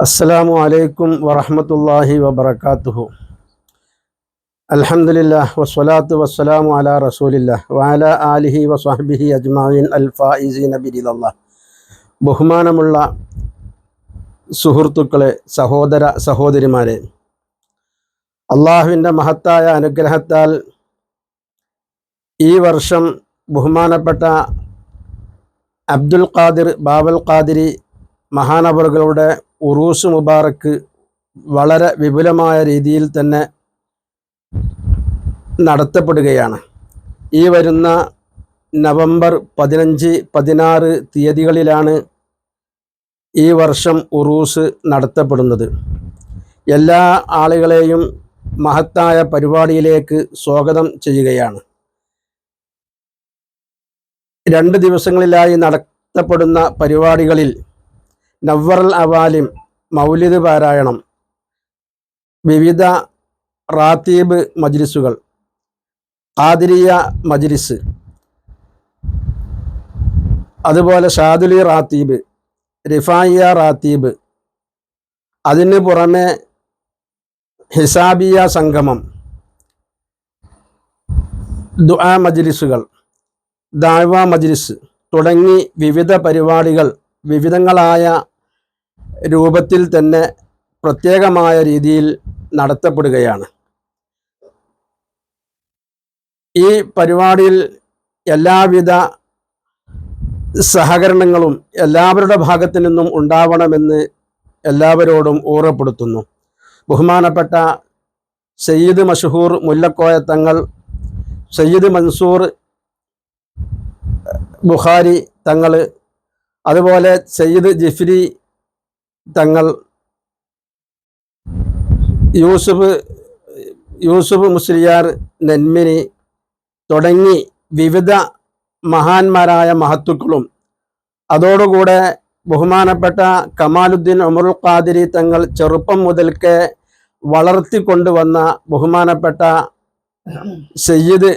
അസ്സലാമു അലൈക്കും വറഹമത്തല്ലാഹി വബർക്കാത്തുഹു അൽഹംദുലില്ലാ വസ്സലാത്തു വസ്സലാമു അലാ റസൂലില്ല വാല ആലിഹി വസ്വഹബിഹി അജ്മഈൻ അൽ ബിരിദല്ലാഹ്. ബഹുമാനമുള്ള സുഹൃത്തുക്കളെ സഹോദര സഹോദരിമാരെ അള്ളാഹുവിന്റെ മഹത്തായ അനുഗ്രഹത്താൽ ഈ വർഷം ബഹുമാനപ്പെട്ട അബ്ദുൽ ഖാദിർ ബാബൽ ഖാദിരി മഹാനവറുകളുടെ ഉറൂസ് മുബാറക്ക് വളരെ വിപുലമായ രീതിയിൽ തന്നെ നടത്തപ്പെടുകയാണ്. ഈ വരുന്ന നവംബർ പതിനഞ്ച് പതിനാറ് തീയതികളിലാണ് ഈ വർഷം ഉറൂസ് നടത്തപ്പെടുന്നത്. എല്ലാ ആളുകളെയും മഹത്തായ പരിപാടിയിലേക്ക് സ്വാഗതം ചെയ്യുകയാണ്. രണ്ട് ദിവസങ്ങളിലായി നടത്തപ്പെടുന്ന പരിപാടികളിൽ നവ്വറൽ അവാലിം മൗലിദ് പാരായണം വിവിധ റാത്തീബ് മജ്ലിസുകൾ ഖാദിരിയ മജ്ലിസ് അതുപോലെ ഷാദുലി റാത്തീബ് റിഫായിയ റാത്തീബ് അതിന് പുറമെ ഹിസാബിയ സംഗമം ദുആ മജ്ലിസുകൾ ദാഴ്വ മജ്ലിസ് തുടങ്ങി വിവിധ പരിപാടികൾ വിവിധങ്ങളായ രൂപത്തിൽ തന്നെ പ്രത്യേകമായ രീതിയിൽ നടത്തപ്പെടുകയാണ്. ഈ പരിപാടിയിൽ എല്ലാവിധ സഹകരണങ്ങളും എല്ലാവരുടെ ഭാഗത്തു നിന്നും ഉണ്ടാവണമെന്ന് എല്ലാവരോടും ഓർമ്മപ്പെടുത്തുന്നു. ബഹുമാനപ്പെട്ട സയ്യിദ് മഷഹൂർ മുല്ലക്കോയ തങ്ങൾ സയ്യിദ് മൻസൂർ ബുഖാരി തങ്ങൾ അതുപോലെ സയ്യിദ് ജിഫ്രി തങ്ങൾ യൂസുഫ് യൂസുഫ് മുസ്ലിയാർ നെന്മിനി തുടങ്ങി വിവിധ മഹാന്മാരായ മഹത്തുക്കളും അതോടുകൂടെ ബഹുമാനപ്പെട്ട കമാലുദ്ദീൻ ഉമറുൽ ഖാദിരി തങ്ങൾ ചെറുപ്പം മുതൽക്ക് വളർത്തിക്കൊണ്ടുവന്ന ബഹുമാനപ്പെട്ട സയ്യിദ്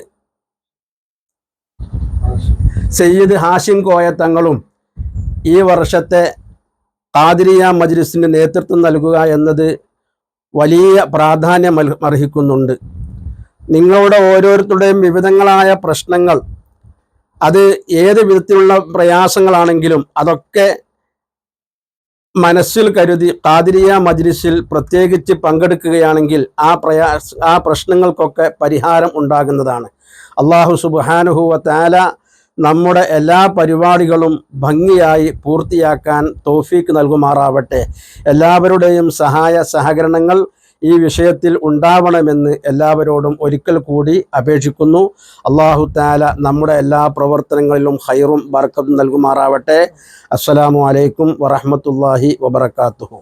സയ്യിദ് ഹാഷിം കോയ തങ്ങളും ഈ വർഷത്തെ ഖാദിരിയ മജ്ലിസിന് നേതൃത്വം നൽകുക എന്നത് വലിയ പ്രാധാന്യം അർഹിക്കുന്നുണ്ട്. നിങ്ങളുടെ ഓരോരുത്തരുടെയും വിവിധങ്ങളായ പ്രശ്നങ്ങൾ അത് ഏത് വിധത്തിലുള്ള പ്രയാസങ്ങളാണെങ്കിലും അതൊക്കെ മനസ്സിൽ കരുതി ഖാദിരിയ മജ്ലിസിൽ പ്രത്യേകിച്ച് പങ്കെടുക്കുകയാണെങ്കിൽ ആ പ്രയാസ ആ പ്രശ്നങ്ങൾക്കൊക്കെ പരിഹാരം ഉണ്ടാകുന്നതാണ്. അള്ളാഹു സുബാനുഹുവ താല നമ്മുടെ എല്ലാ പരിപാടികളും ഭംഗിയായി പൂർത്തിയാക്കാൻ തോഫീക്ക് നൽകുമാറാവട്ടെ. എല്ലാവരുടെയും സഹായ സഹകരണങ്ങൾ ഈ വിഷയത്തിൽ ഉണ്ടാവണമെന്ന് എല്ലാവരോടും ഒരിക്കൽ കൂടി അപേക്ഷിക്കുന്നു. അള്ളാഹു താല നമ്മുടെ എല്ലാ പ്രവർത്തനങ്ങളിലും ഹൈറും ബർക്കത്തും നൽകുമാറാവട്ടെ. അസ്സലാമു അലൈക്കും വറഹമത്തല്ലാഹി വബർക്കാത്തുഹു